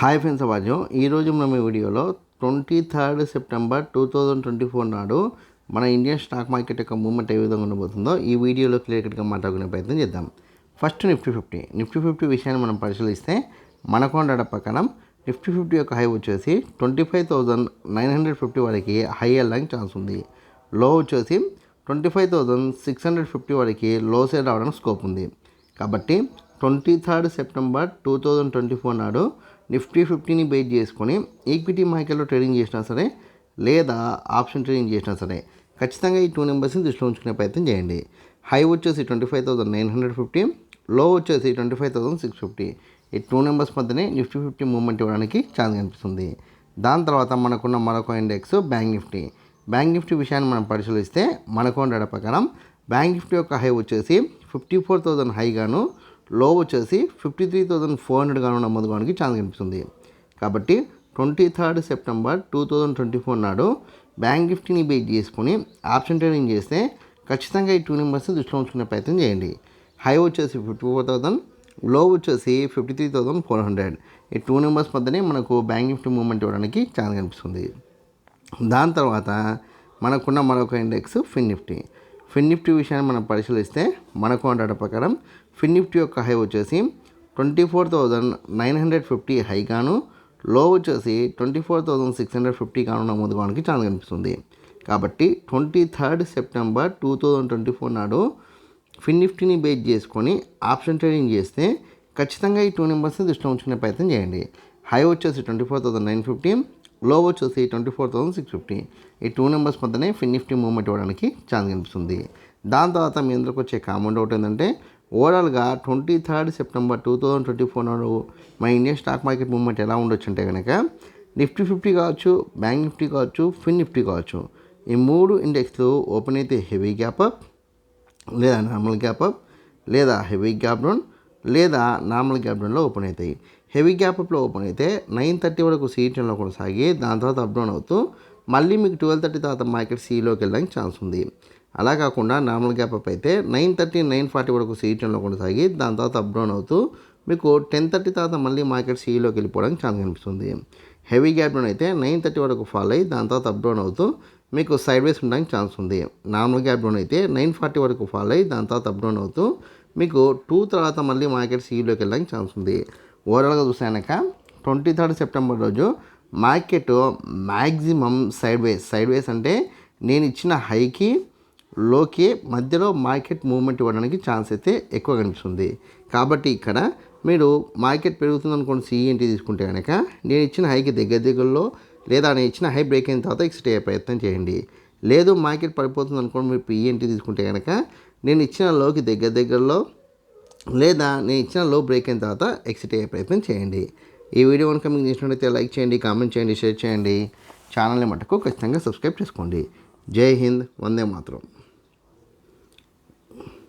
Hi friends అవాజు ఈరోజు మనం ఈ వీడియోలో twenty third September two thousand twenty four నాడు మన ఇండియన్ స్టాక్ మార్కెట్ యొక్క మూమెంట్ ఏ విధంగా ఉండబోతుందో ఈ వీడియోలో క్లియర్ కట్గా మాట్లాడుకునే ప్రయత్నం చేద్దాం. First Nifty fifty. Nifty fifty విషయాన్ని మనం పరిశీలిస్తే మన డేటా ప్రకారం నిఫ్టీ ఫిఫ్టీ యొక్క హై వచ్చేసి twenty five thousand nine hundred fifty వరకు హై వెళ్ళడానికి ఛాన్స్ ఉంది. లో వచ్చేసి twenty five thousand six hundred fifty వరకు లో సైడ్ రావడానికి స్కోప్ ఉంది. కాబట్టి twenty third September two thousand twenty four నాడు నిఫ్టీ ఫిఫ్టీని బేస్ చేసుకొని ఈక్విటీ మార్కెట్లో ట్రేడింగ్ చేసినా సరే లేదా ఆప్షన్ ట్రేడింగ్ చేసినా సరే ఖచ్చితంగా ఈ టూ నెంబర్స్ని దృష్టిలో ఉంచుకునే ప్రయత్నం చేయండి. హై వచ్చేసి twenty five thousand nine hundred fifty low వచ్చేసి twenty five thousand six fifty. ఈ టూ నెంబర్స్ మధ్యనే నిఫ్టీ ఫిఫ్టీ మూవ్మెంట్ ఇవ్వడానికి ఛాన్స్ కనిపిస్తుంది. దాని తర్వాత మనకున్న మరొక index bank Nifty. Bank Nifty విషయాన్ని మనం పరిశీలిస్తే మనకు ఉండడం ప్రకారం బ్యాంక్ నిఫ్టీ యొక్క హై వచ్చేసి ఫిఫ్టీ ఫోర్ థౌసండ్ హైగాను లో వచ్చేసి fifty three thousand four hundred గాను నమోదు కావడానికి ఛాన్స్ కనిపిస్తుంది. కాబట్టి twenty third September two thousand twenty four నాడు బ్యాంక్ నిఫ్టీని బేస్ చేసుకొని ఆప్షన్ ట్రేడింగ్ చేస్తే ఖచ్చితంగా ఈ టూ నెంబర్స్ దృష్టిలో ఉంచుకునే ప్రయత్నం చేయండి. హై వచ్చేసి ఫిఫ్టీ ఫోర్ థౌసండ్లో వచ్చేసి fifty three thousand four hundred ఈ టూ నెంబర్స్ మధ్యనే మనకు బ్యాంక్ నిఫ్టీ మూవ్మెంట్ ఇవ్వడానికి ఛాన్స్ కనిపిస్తుంది. దాని తర్వాత మనకున్న మరొక index Fin Nifty Fin Nifty విషయాన్ని మనం పరిశీలిస్తే మనకు అంటే ప్రకారం ఫిన్ నిఫ్టీ యొక్క హై వచ్చేసి twenty four thousand nine hundred fifty హైగాను low వచ్చేసి twenty four thousand six hundred fifty కాను నమోదు కావడానికి ఛాన్స్ కనిపిస్తుంది. కాబట్టి twenty third September two thousand twenty four నాడు ఫిన్ నిఫ్టీని బేస్ చేసుకొని ఆప్షన్ ట్రేడింగ్ చేస్తే ఖచ్చితంగా ఈ టూ నెంబర్స్ని దృష్టిలో ఉంచుకునే ప్రయత్నం చేయండి. హై వచ్చేసి twenty four thousand nine fifty low వచ్చేసి twenty four thousand six fifty ఈ టూ నెంబర్స్ మధ్యనే ఫిన్ నిఫ్టీ మూవ్మెంట్ ఇవ్వడానికి ఛాన్స్ కనిపిస్తుంది. దాని తర్వాత మీ అందరికి వచ్చే కామెంట్ ఒకటి ఏంటంటే ఓవరాల్గా twenty third September two thousand twenty four నాడు మన ఇండియన్ స్టాక్ మార్కెట్ మూవ్మెంట్ ఎలా ఉండొచ్చు అంటే కనుక నిఫ్టీ ఫిఫ్టీ కావచ్చు బ్యాంక్ నిఫ్టీ కావచ్చు ఫిన్ నిఫ్టీ కావచ్చు. ఈ మూడు ఇండెక్స్లు ఓపెన్ అయితే హెవీ గ్యాప్ అప్ లేదా నార్మల్ గ్యాప్ అప్ లేదా హెవీ గ్యాప్ డౌన్ లేదా నార్మల్ గ్యాప్ డౌన్లో ఓపెన్ అవుతాయి. హెవీ గ్యాప్ అప్లో ఓపెన్ అయితే నైన్ థర్టీ వరకు సీటన్లో కొనసాగి దాని తర్వాత అప్ డౌన్ అవుతూ మళ్ళీ మీకు ట్వెల్వ్ థర్టీ తర్వాత మార్కెట్ సీలోకి వెళ్ళడానికి ఛాన్స్ ఉంది. అలా కాకుండా నార్మల్ గ్యాప్ అప్ అయితే నైన్ థర్టీ నైన్ ఫార్టీ వరకు సీటన్లో కొనసాగి దాని తర్వాత అప్ డౌన్ అవుతూ మీకు టెన్ థర్టీ తర్వాత మళ్ళీ మార్కెట్ సీలోకి వెళ్ళిపోవడానికి ఛాన్స్ కనిపిస్తుంది. హెవీ గ్యాప్ డౌన్ అయితే నైన్ థర్టీ వరకు ఫాల్ అయ్యి దాని తర్వాత అప్ డౌన్ అవుతూ మీకు సైడ్ వేస్ ఉండడానికి ఛాన్స్ ఉంది. నార్మల్ గ్యాప్ డౌన్ అయితే నైన్ ఫార్టీ వరకు ఫాల్ అయ్యి దాని తర్వాత అప్ డౌన్ అవుతూ మీకు టూ తర్వాత మళ్ళీ మార్కెట్ సీలోకి వెళ్ళడానికి ఛాన్స్ ఉంది. ఓవరాల్గా చూసాక ట్వంటీ థర్డ్ సెప్టెంబర్ రోజు market maximum sideways sideways అంటే నేను ఇచ్చిన హైకి లోకి మధ్యలో మార్కెట్ మూవ్మెంట్ ఇవ్వడానికి ఛాన్స్ అయితే ఎక్కువ కనిపిస్తుంది. కాబట్టి ఇక్కడ మీరు మార్కెట్ పెరుగుతుంది అనుకోండి సిఈఎన్టీ తీసుకుంటే కనుక నేను ఇచ్చిన హైకి దగ్గర దగ్గరలో లేదా నేను ఇచ్చిన హై బ్రేక్ అయిన తర్వాత ఎక్సిట్ అయ్యే ప్రయత్నం చేయండి. లేదు మార్కెట్ పడిపోతుంది అనుకోండి మీరు పిఎన్టీ తీసుకుంటే కనుక నేను ఇచ్చిన లోకి దగ్గర దగ్గరలో లేదా నేను ఇచ్చిన లో బ్రేక్ అయిన తర్వాత ఎక్సిట్ అయ్యే ప్రయత్నం చేయండి. ఈ వీడియో కనుక మీకు నచ్చినట్లయితే లైక్ చేయండి కామెంట్ చేయండి షేర్ చేయండి. ఛానల్ని మటుకు ఖచ్చితంగా సబ్స్క్రైబ్ చేసుకోండి. జై హింద్ వందే మాత్రం.